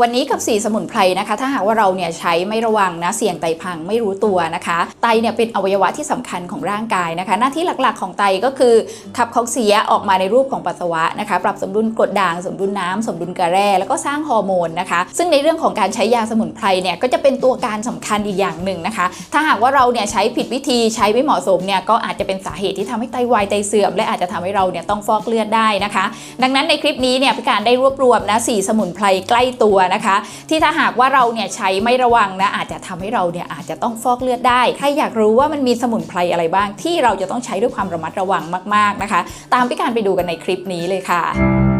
วันนี้กับ 4 สมุนไพรนะคะ ถ้าหากว่าเราเนี่ยใช้ไม่ระวังนะเสี่ยงไตพังไม่รู้ตัวนะคะ ไตเนี่ยเป็นอวัยวะที่สำคัญของร่างกายนะคะ หน้าที่หลักๆของไตก็คือ ขับของเสียออกมาในรูปของปัสสาวะนะคะ ปรับสมดุลกรดด่างสมดุลน้ำสมดุลกลือแร่แล้วก็สร้างฮอร์โมนนะคะ ซึ่งในเรื่องของการใช้ยาสมุนไพรเนี่ยก็จะเป็นตัวการสำคัญอีกอย่างหนึ่งนะคะ ถ้าหากว่าเราเนี่ยใช้ผิดวิธีใช้ไม่เหมาะสมเนี่ยก็อาจจะเป็นสาเหตุที่ทำให้ไตวายไตเสื่อม และอาจจะทำให้เราเนี่ยต้องฟอกเลือดได้นะคะ ดังนั้นในคลิปนี้เนี่ยพี่การได้รวบรวมนะสสมุนไพรใกล้ตัวนะคะ ที่ถ้าหากว่าเราเนี่ยใช้ไม่ระวังนะอาจจะทำให้เราเนี่ยอาจจะต้องฟอกเลือดได้ ใครอยากรู้ว่ามันมีสมุนไพรอะไรบ้าง ที่เราจะต้องใช้ด้วยความระมัดระวังมาก ๆนะคะ ตามพี่การไปดูกันในคลิปนี้เลยค่ะ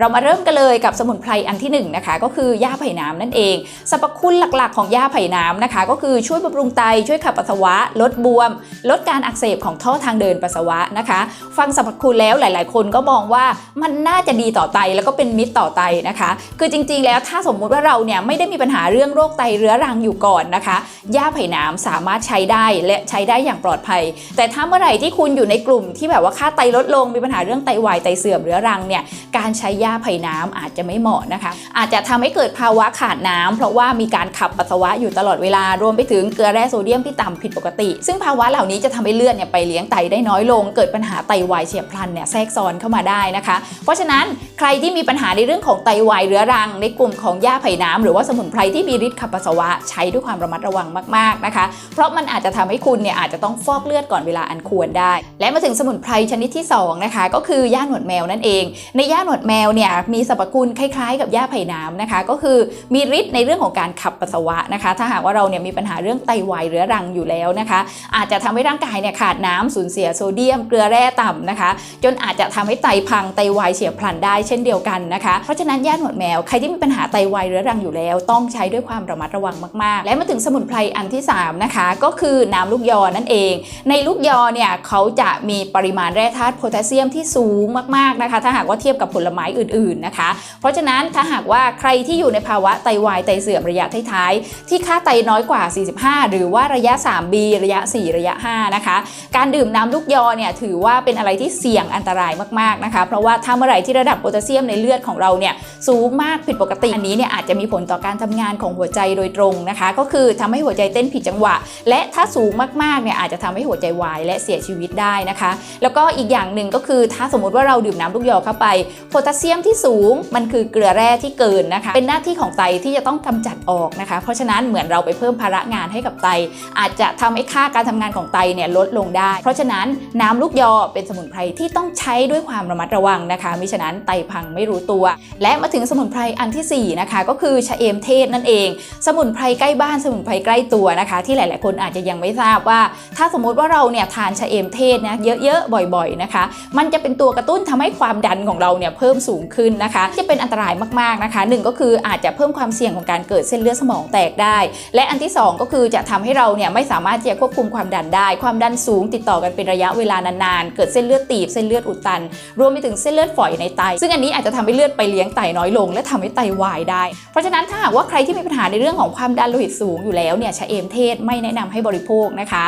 เรามาเริ่มกันเลยกับสมุนไพรอันที่1นงนะคะ ก็คือหญ้าไผ่น้ำนั่นเองสรรพคุณหลักๆ ของหญ้าไผ่น้ำนะคะ ก็คือช่วยบำรุงไตช่วยขับปัสสาวะ ลดบวม ลดการอักเสบของท่อทางเดินปัสสาวะนะคะ ฟังสรรพคุณแล้วหลาย ๆ คนก็มองว่ามันน่าจะดีต่อไตแล้วก็เป็นมิตรต่อไตนะคะ คือจริง ๆ แล้วถ้าสมมุติว่าเราเนี่ยไม่ได้มีปัญหาเรื่องโรคไตเรื้อรังอยู่ก่อนนะคะหญ้าไผ่น้ำสามารถใช้ได้และใช้ได้อย่างปลอดภัย แต่ถ้าเมื่อไหร่ที่คุณอยู่ในกลุ่มที่แบบว่าค่าไตลดลงมีปัญหาเรื่องไตวายไตเสื่อมเรื้อรังเนี่ยการใช้หญ้าไผ่น้ำอาจจะไม่เหมาะนะคะ อาจจะทำให้เกิดภาวะขาดน้ำเพราะว่ามีการขับปัสสาวะอยู่ตลอดเวลารวมไปถึงเกลือแร่โซเดียมที่ต่ำผิดปกติ ซึ่งภาวะเหล่านี้จะทำให้เลือดเนี่ยไปเลี้ยงไตได้น้อยลง เกิดปัญหาไตวายเฉียบพลันเนี่ยแทรกซ้อนเข้ามาได้นะคะ เพราะฉะนั้นใครที่มีปัญหาในเรื่องของไตวายเรื้อรัง ในกลุ่มของหญ้าไผ่น้ำหรือว่าสมุนไพรที่มีฤทธิ์ขับปัสสาวะใช้ด้วยความระมัดระวังมากๆนะคะ เพราะมันอาจจะทำให้คุณเนี่ยอาจจะต้องฟอกเลือดก่อนเวลาอันควรได้ และมาถึงสมุนไพรชนิดที่สองนะคะก็คือย่าหนวดแมวนั่นเอง ในย่าหนวดแมวเนี่ยมีสรรพคุณคล้ายๆ กับย่าไผ่น้ำนะคะ ก็คือมีฤทธิ์ในเรื่องของการขับปัสสาวะนะคะ ถ้าหากว่าเราเนี่ยมีปัญหาเรื่องไตวายเรื้อรังอยู่แล้วนะคะ อาจจะทำให้ร่างกายเนี่ยขาดน้ำสูญเสียโซเดียม เกลือแร่ต่ำนะคะ จนอาจจะทำให้ไตพังไตวายเฉียบพลันได้เช่นเดียวกันนะคะ เพราะฉะนั้นย่าหนวดแมวใครที่มีปัญหาไตวายเรื้อรังอยู่แล้ว ต้องใช้ด้วยความระมัดระวังมากๆ และมาถึงสมุนไพรอันที่สามนะคะก็คือน้ำลูกยอนั่นเอง ในลูกยอเนี่ยเขาจะมีปริมาณแร่ธาตุโพแทสเซียมที่สูงมากๆนะคะ ถ้าหากว่าเทียบกับผลไม้อื่นๆนะคะ เพราะฉะนั้นถ้าหากว่าใครที่อยู่ในภาวะไตวายไตเสื่อมระยะท้ายๆที่ค่าไตน้อยกว่า 45 หรือว่าระยะ 3B ระยะ 4 ระยะ 5 นะคะ การดื่มน้ำลูกยอเนี่ยถือว่าเป็นอะไรที่เสี่ยงอันตรายมากๆนะคะ เพราะว่าถ้าเมื่อไหร่ที่ระดับโพแทสเซียมในเลือดของเราเนี่ยสูงมากผิดปกติอันนี้เนี่ยอาจจะมีผลต่อการทำงานของหัวใจโดยตรงนะคะ ก็คือทำให้หัวใจเต้นผิดจังหวะ และถ้าสูงมากๆเนี่ยอาจจะทำให้หัวใจวายและเสียชีวิตได้นะคะ แล้วก็อีกอย่างหนึ่งก็คือถ้าสมมติว่าเราดื่มน้ำลูกยอเข้าไปโพแทสเซียมที่สูงมันคือเกลือแร่ที่เกินนะคะ เป็นหน้าที่ของไตที่จะต้องกำจัดออกนะคะ เพราะฉะนั้นเหมือนเราไปเพิ่มภาระงานให้กับไต อาจจะทำให้ค่าการทำงานของไตเนี่ยลดลงได้ เพราะฉะนั้นน้ำลูกยอเป็นสมุนไพรที่ต้องใช้ด้วยความระมัดระวังนะคะมิฉะนั้นไตพังไม่รู้ตัว และมาถึงสมุนไพรอันทีสี่ 4 นะคะ ก็คือชะเอมเทศนั่นเอง สมุนไพรใกล้บ้านสมุนไพรใกล้ตัวนะคะ ที่หลาย ๆ คนอาจจะยังไม่ทราบว่า ถ้าสมมติว่าเราเนี่ยทานชะเอมเทศนะเยอะ ๆ บ่อย ๆ นะคะ มันจะเป็นตัวกระตุ้นทำให้ความดันของเราเนี่ยเพิ่มสูงขึ้นนะคะ จะเป็นอันตรายมากๆนะคะหนึ่งก็คืออาจจะเพิ่มความเสี่ยงของการเกิดเส้นเลือดสมองแตกได้ และอันที่ 2 ก็คือจะทำให้เราเนี่ยไม่สามารถที่จะควบคุมความดันได้ ความดันสูงติดต่อกันเป็นระยะเวลานานๆ เกิดเส้นเลือดตีบเส้นเลือดอุดตัน รวมไปถึงเส้นเลือดฝอยในไต ซึ่งอันนี้อาจจะทำให้เลือดไปเลี้ยงไตน้อยลง และทำให้ไตวายได้ เพราะฉะนั้นถ้าหากว่าใครที่มีปัญหาในเรื่องของความดันโลหิตสูงอยู่แล้วเนี่ยชะเอมเทศไม่แนะนำให้บริโภคนะคะ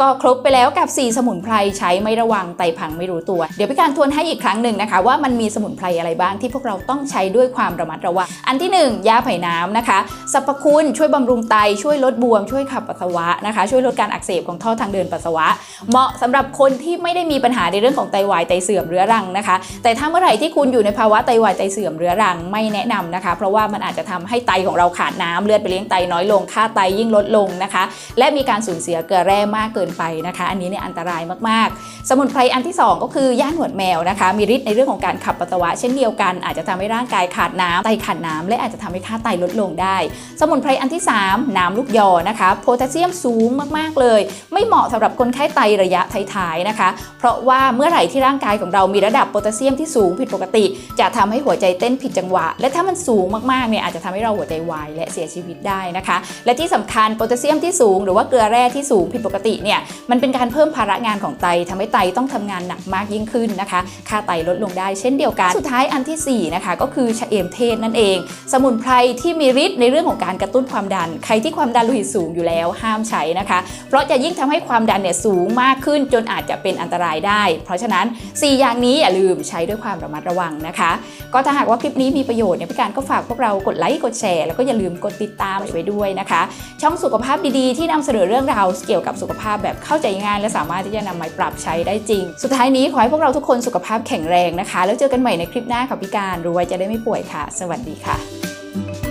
ก็ครบไปแล้วกับ 4 สมุนไพรใช้ไม่ระวังไตพังไม่รู้ตัว เดี๋ยวพี่การทวนให้อีกครั้งหนึ่งนะคะ ว่ามันมีสมุนไพรอะไรบ้างที่พวกเราต้องใช้ด้วยความระมัดระวัง อันที่ 1 ยาไผ่น้ำนะคะสรรพคุณช่วยบำรุงไตช่วยลดบวม ช่วยขับปัสสาวะนะคะ ช่วยลดการอักเสบของท่อทางเดินปัสสาวะ เหมาะสำหรับคนที่ไม่ได้มีปัญหาในเรื่องของไตวายไตเสื่อมเรื้อรังนะคะ แต่ถ้าเมื่อไหร่ที่คุณอยู่ในภาวะไตวายไตเสื่อมเรื้อรังไม่แนะนำนะคะ เพราะว่ามันอาจจะทำให้ไตของเราขาดน้ำเลือดไปเลี้ยงไตน้อยลงค่าไตยิ่งลดลงนะคะ และมีการสูญเสียเกลือแร่มากเกินไปนะคะ อันนี้เนี่ยอันตรายมากๆ สมุนไพรอันที่ 2 ก็คือย่าหนวดแมวนะคะ มีฤทธิ์ในเรื่องของการขับปัสสาวะเช่นเดียวกัน อาจจะทำให้ร่างกายขาดน้ำไตขาดน้ำและอาจจะทำให้ค่าไตลดลงได้ สมุนไพรอันที่ 3 น้ำลูกยอนะคะโพแทสเซียมสูงมากๆเลย ไม่เหมาะสำหรับคนไข้ไตระยะท้ายๆนะคะ เพราะว่าเมื่อไหร่ที่ร่างกายของเรามีระดับโพแทสเซียมที่สูงผิดปกติ จะทำให้หัวใจเต้นผิดจังหวะ และถ้ามันสูงมากๆเนี่ยอาจจะทำให้เราหัวใจวายและเสียชีวิตได้นะคะ และที่สำคัญโพแทสเซียมที่สูง หรือว่าเกลือแร่ที่สูงผิดปกติเนี่ยเนี่ยมันเป็นการเพิ่มภาระงานของไตทำให้ไตต้องทำงานหนักมากยิ่งขึ้นนะคะ ค่าไตลดลงได้เช่นเดียวกัน สุดท้ายอันทีสี่ 4 นะคะก็คือชะเอมเทศนั่นเอง สมุนไพรที่มีฤทธิ์ในเรื่องของการกระตุ้นความดัน ใครที่ความดันโลหิตสูงอยู่แล้วห้ามใช้นะคะ เพราะจะยิ่งทำให้ความดันเนี่ยสูงมากขึ้นจนอาจจะเป็นอันตรายได้ เพราะฉะนั้น 4 อย่างนี้อย่าลืมใช้ด้วยความระมัดระวังนะคะ ก็ถ้าหากว่าคลิปนี้มีประโยชน์เนี่ยพี่การก็ฝากพวกเรากดไลค์กดแชร์แล้วก็อย่าลืมกดติดตามไว้ด้วยนะคะ ช่องสุขภาพดีๆที่นำเสนอเรื่องราวเกี่ยวกับสุขภาพแบบเข้าใจง่ายและสามารถที่จะนำมาปรับใช้ได้จริง สุดท้ายนี้ขอให้พวกเราทุกคนสุขภาพแข็งแรงนะคะ แล้วเจอกันใหม่ในคลิปหน้าค่ะพี่การรู้ไว้จะได้ไม่ป่วยค่ะ สวัสดีค่ะ